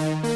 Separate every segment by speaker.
Speaker 1: No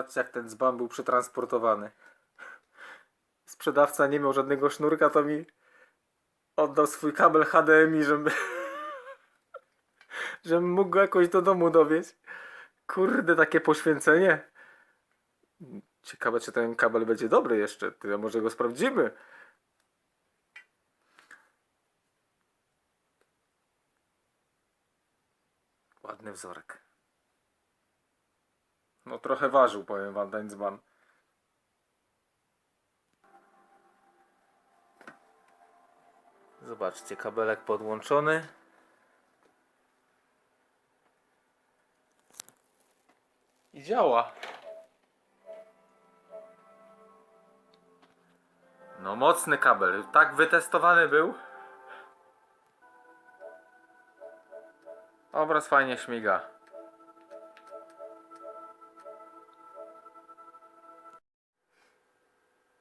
Speaker 1: zobaczcie, jak ten dzban był przetransportowany. Sprzedawca nie miał żadnego sznurka, to mi oddał swój kabel HDMI, żeby, żebym mógł go jakoś do domu dowieść. Kurde, takie poświęcenie. Ciekawe, czy ten kabel będzie dobry jeszcze. Ty, a może go sprawdzimy. Ładny wzorek. No trochę ważył, powiem wam, ten dzban. Zobaczcie, kabelek podłączony. I działa. No mocny kabel. Tak wytestowany był. Obraz fajnie śmiga.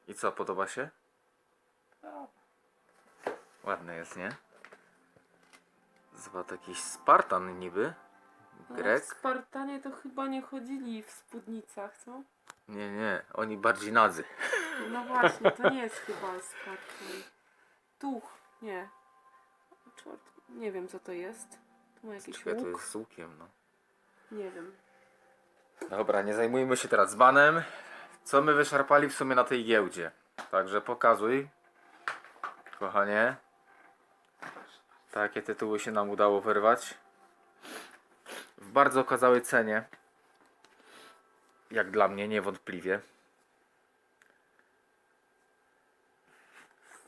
Speaker 1: I co, podoba się? Ładny jest, nie? Zobacz, jakiś Spartan niby.
Speaker 2: No,
Speaker 1: Grek.
Speaker 2: w Spartanie to chyba nie chodzili w spódnicach, co?
Speaker 1: Nie, nie, oni bardziej nadzy.
Speaker 2: No właśnie, to nie jest chyba Spartan. Tuch, nie. Czort, nie wiem co to jest. Tu ma jakiś
Speaker 1: Czekaj, to
Speaker 2: łuk?
Speaker 1: jest z łukiem, no.
Speaker 2: Nie wiem.
Speaker 1: Dobra, nie zajmujmy się teraz banem. Co my wyszarpali w sumie na tej giełdzie? Także pokazuj. kochanie. Takie tytuły się nam udało wyrwać. W bardzo okazałej cenie. Jak dla mnie, niewątpliwie.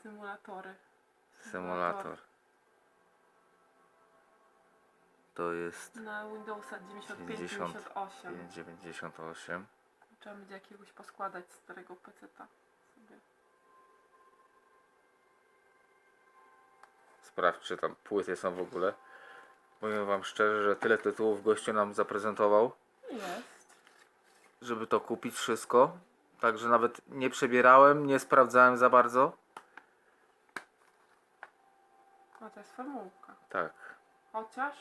Speaker 2: Symulatory.
Speaker 1: Symulator. To jest
Speaker 2: Na Windowsa 95,
Speaker 1: 90.
Speaker 2: 98.
Speaker 1: 98.
Speaker 2: Trzeba będzie jakiegoś poskładać starego peceta sobie.
Speaker 1: Sprawdź, czy tam płyty są w ogóle. Powiem wam szczerze, że tyle tytułów gościu nam zaprezentował,
Speaker 2: Jest.
Speaker 1: żeby to kupić wszystko. Także nawet nie przebierałem, nie sprawdzałem za bardzo.
Speaker 2: No to jest formułka.
Speaker 1: Tak.
Speaker 2: Chociaż,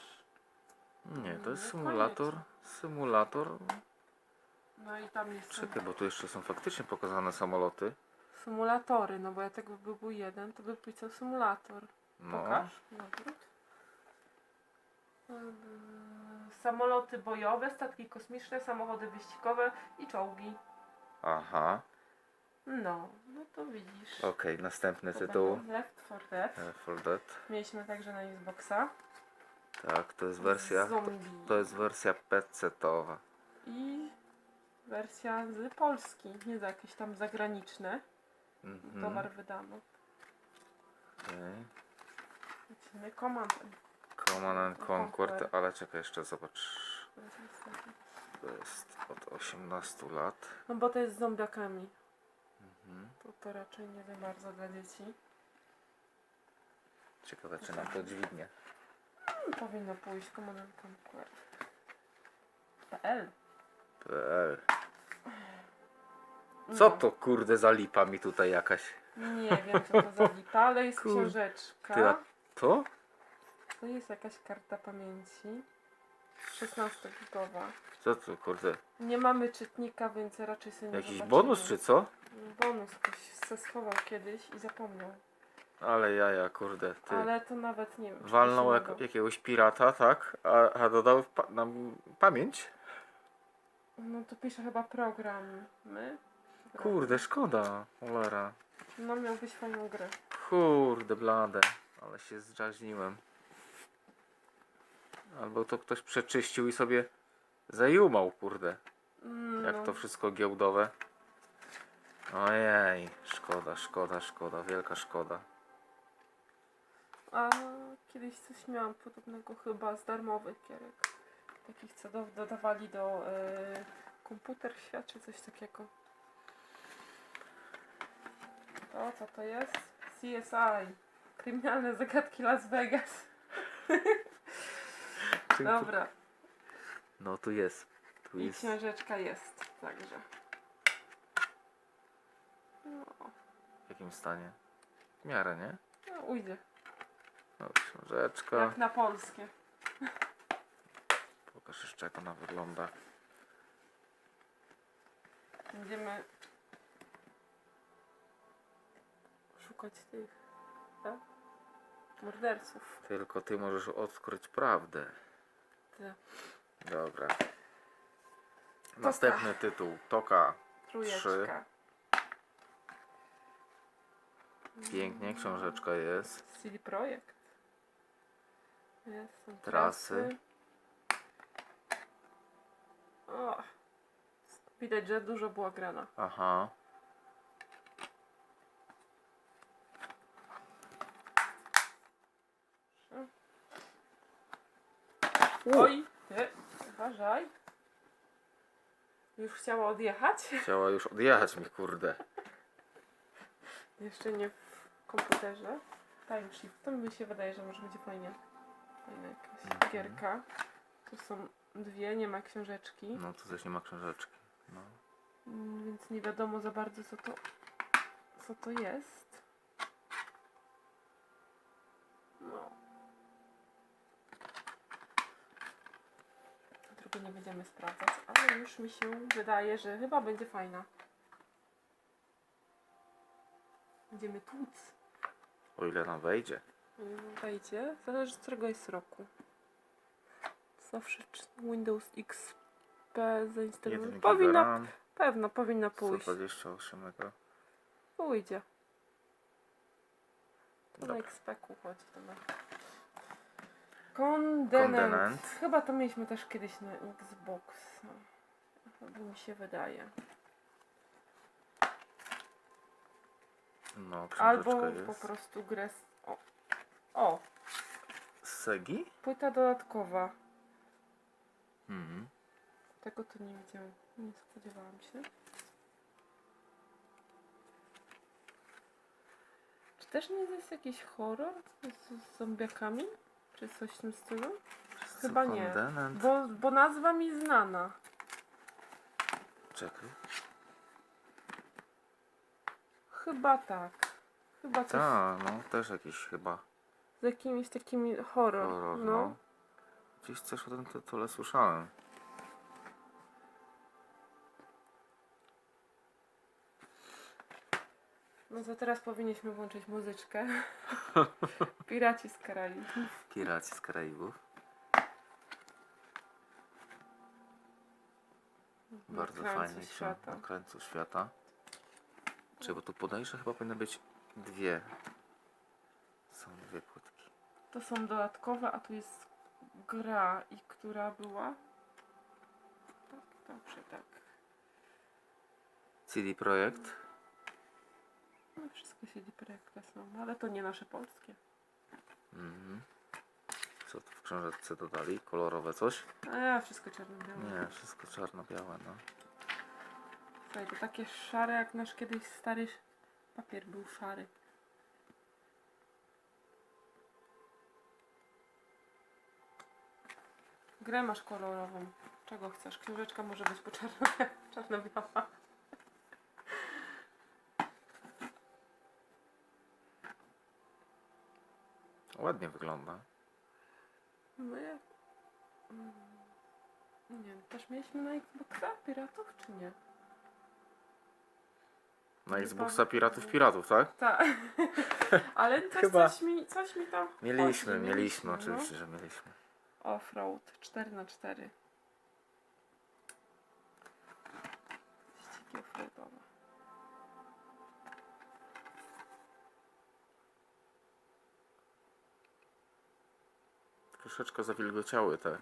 Speaker 1: Nie, to jest symulator. Symulator.
Speaker 2: No i tam jest
Speaker 1: Czekaj, bo tu jeszcze są faktycznie pokazane samoloty.
Speaker 2: symulatory, no bo jak tego by był jeden, to by pisał symulator.
Speaker 1: No.
Speaker 2: Pokaż. Yy, Samoloty bojowe, statki kosmiczne, samochody wyścigowe i czołgi.
Speaker 1: Aha.
Speaker 2: No, no to widzisz.
Speaker 1: Okej, następny
Speaker 2: To
Speaker 1: tytuł.
Speaker 2: będą Left 4 Dead.
Speaker 1: Left 4 Dead.
Speaker 2: Mieliśmy także na Xboxa.
Speaker 1: Tak, to jest wersja.
Speaker 2: Zombie.
Speaker 1: To jest wersja PC-towa.
Speaker 2: I wersja z Polski, nie za jakieś tam zagraniczne.
Speaker 1: Mhm.
Speaker 2: Towar wydano.
Speaker 1: Okej.
Speaker 2: Lecimy Command.
Speaker 1: Command and Concord, ale czekaj jeszcze zobacz.
Speaker 2: To jest
Speaker 1: od 18 lat.
Speaker 2: No bo to jest z zombiakami.
Speaker 1: Mhm.
Speaker 2: To, to raczej nie za bardzo dla dzieci.
Speaker 1: Ciekawe czy nam to dźwignie.
Speaker 2: Hmm, powinno pójść Command and Conquer. PL.
Speaker 1: PL.
Speaker 2: No.
Speaker 1: Co to kurde za lipa mi tutaj jakaś?
Speaker 2: Nie wiem co to za lipa, ale jest
Speaker 1: Kur-
Speaker 2: książeczka.
Speaker 1: Ty, a to?
Speaker 2: To jest jakaś karta pamięci. 16 gigowa.
Speaker 1: Co to kurde?
Speaker 2: Nie mamy czytnika, więc raczej sobie nie
Speaker 1: Jakiś
Speaker 2: zobaczymy.
Speaker 1: bonus czy co?
Speaker 2: Bonus ktoś se schował kiedyś i zapomniał.
Speaker 1: Ale jaja kurde, ty.
Speaker 2: Ale to nawet nie wiem. czy
Speaker 1: Walnął jak,
Speaker 2: uda.
Speaker 1: jakiegoś pirata, tak? A, a dodał pa nam pamięć?
Speaker 2: No to pisze chyba program. My?
Speaker 1: Kurde, szkoda. Cholera.
Speaker 2: No miał być fajną grę.
Speaker 1: Kurde, blade. Ale się zdrażniłem. Albo to ktoś przeczyścił i sobie zajumał, kurde.
Speaker 2: Mm,
Speaker 1: Jak
Speaker 2: no.
Speaker 1: to wszystko giełdowe. Ojej, szkoda, szkoda, szkoda, wielka szkoda.
Speaker 2: A kiedyś coś miałam podobnego chyba z darmowych gierek. Takich co do, dodawali do y, komputer świat czy coś takiego. O, co to jest? CSI. Kryminalne zagadki Las Vegas. Dobra.
Speaker 1: No tu jest. Tu
Speaker 2: I
Speaker 1: jest.
Speaker 2: książeczka jest także. No,
Speaker 1: W jakim stanie? W miarę, nie?
Speaker 2: no ujdzie.
Speaker 1: No, książeczka.
Speaker 2: Jak na polskie.
Speaker 1: Pokaż jeszcze jak ona wygląda.
Speaker 2: Będziemy szukać tych tak? morderców.
Speaker 1: Tylko ty możesz odkryć prawdę.
Speaker 2: Ty.
Speaker 1: Dobra. Następny tytuł. Toka.
Speaker 2: Trójeczka.
Speaker 1: Pięknie, książeczka jest.
Speaker 2: CD Projekt. Jest, są
Speaker 1: Trasy.
Speaker 2: O, widać, że dużo była grana.
Speaker 1: Aha.
Speaker 2: Oj, ty, uważaj. Już chciała odjechać?
Speaker 1: Chciała już odjechać mi, kurde.
Speaker 2: Jeszcze nie w komputerze. Time Shift. To mi się wydaje, że może będzie fajnie. Fajna jakaś
Speaker 1: Mhm.
Speaker 2: gierka. Tu są dwie, nie ma książeczki.
Speaker 1: No tu też nie ma książeczki. No.
Speaker 2: Mm, Więc nie wiadomo za bardzo co to, co to jest. No. Drugiej nie będziemy sprawdzać, ale już mi się wydaje, że chyba będzie fajna. Będziemy tłuc.
Speaker 1: O ile nam wejdzie.
Speaker 2: Mm, Wejdzie. Zależy z którego jest roku. Zawsze Windows XP.
Speaker 1: Jeden
Speaker 2: Powinna, pewno powinna pójść.
Speaker 1: 128 mega.
Speaker 2: Pójdzie. To na. XP-ku chodzi. To na... Kondenant.
Speaker 1: Kondenant.
Speaker 2: Chyba to mieliśmy też kiedyś na Xbox. Chyba mi się wydaje.
Speaker 1: No,
Speaker 2: Albo
Speaker 1: jest.
Speaker 2: po prostu grę. z- O. o,
Speaker 1: Segi?
Speaker 2: płyta dodatkowa.
Speaker 1: Mhm.
Speaker 2: Tego to nie widziałam. Nie spodziewałam się. Czy też nie jest jakiś horror z, z zombiakami? Czy coś w tym stylu? Chyba nie. Bo, bo nazwa mi znana.
Speaker 1: Czekaj.
Speaker 2: Chyba tak. Chyba coś
Speaker 1: Tak, no też jakiś chyba
Speaker 2: z jakimiś takimi horror.
Speaker 1: horror,
Speaker 2: no.
Speaker 1: no. Gdzieś coś o tym tytule słyszałem.
Speaker 2: no to teraz powinniśmy włączyć muzyczkę. Piraci z Karaibów.
Speaker 1: Piraci z Karaibów. Bardzo fajnie się
Speaker 2: świata.
Speaker 1: na krańcu świata. Czy bo tu podejrzę chyba powinny być dwie. Są dwie płytki.
Speaker 2: To są dodatkowe, a tu jest gra i która była? Tak, dobrze, tak.
Speaker 1: CD Projekt.
Speaker 2: No wszystko siedzi projekty są, ale to nie nasze polskie.
Speaker 1: Mhm. Co tu w książeczce dodali? Kolorowe coś?
Speaker 2: A wszystko czarno-białe.
Speaker 1: Nie, wszystko czarno-białe, no.
Speaker 2: Słuchaj, to takie szare jak nasz kiedyś stary papier był szary. Grę masz kolorową. Czego chcesz? Książeczka może być po czarno- czarno-biała.
Speaker 1: Ładnie wygląda.
Speaker 2: No ja... Mm, Nie wiem, też mieliśmy na Xboxa Piratów, czy nie?
Speaker 1: Na Xboxa. Piratów Piratów, tak?
Speaker 2: Tak. Ale coś,
Speaker 1: Chyba.
Speaker 2: coś, mi, coś mi tam
Speaker 1: Mieliśmy, mieliśmy,
Speaker 2: no.
Speaker 1: oczywiście, że mieliśmy.
Speaker 2: Offroad 4 na 4 Ścigi offroadowe.
Speaker 1: Troszeczkę zawilgociały te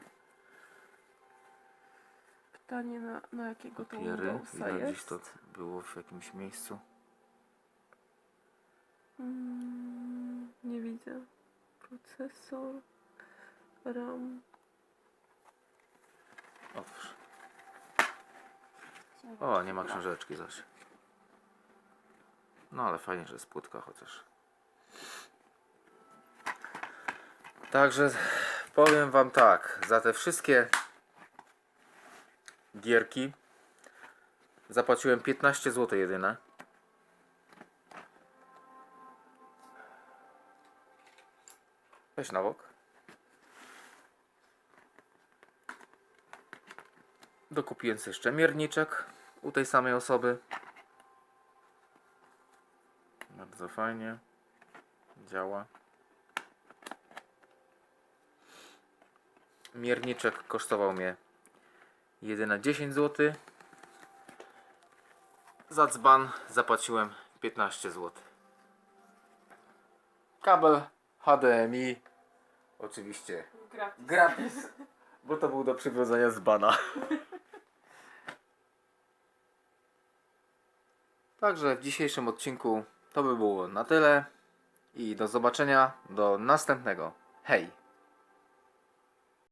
Speaker 2: Pytanie na, na jakiego to
Speaker 1: papiery.
Speaker 2: Windowsa
Speaker 1: gdzieś
Speaker 2: jest?
Speaker 1: to było w jakimś miejscu.
Speaker 2: Mm, nie widzę. Procesor, RAM.
Speaker 1: Otwórz. O, nie ma książeczki zaś. No ale fajnie, że jest płytka chociaż. Także powiem wam tak, za te wszystkie gierki zapłaciłem 15 zł jedyne. Weź na bok. Dokupiłem sobie jeszcze mierniczek u tej samej osoby. Bardzo fajnie. Działa. Mierniczek kosztował mnie jedyne 10 zł. Za dzban zapłaciłem 15 zł. Kabel HDMI oczywiście
Speaker 2: Gratis.
Speaker 1: gratis, bo to był do przywiązania z bana. Także w dzisiejszym odcinku to by było na tyle i do zobaczenia do następnego. Hej!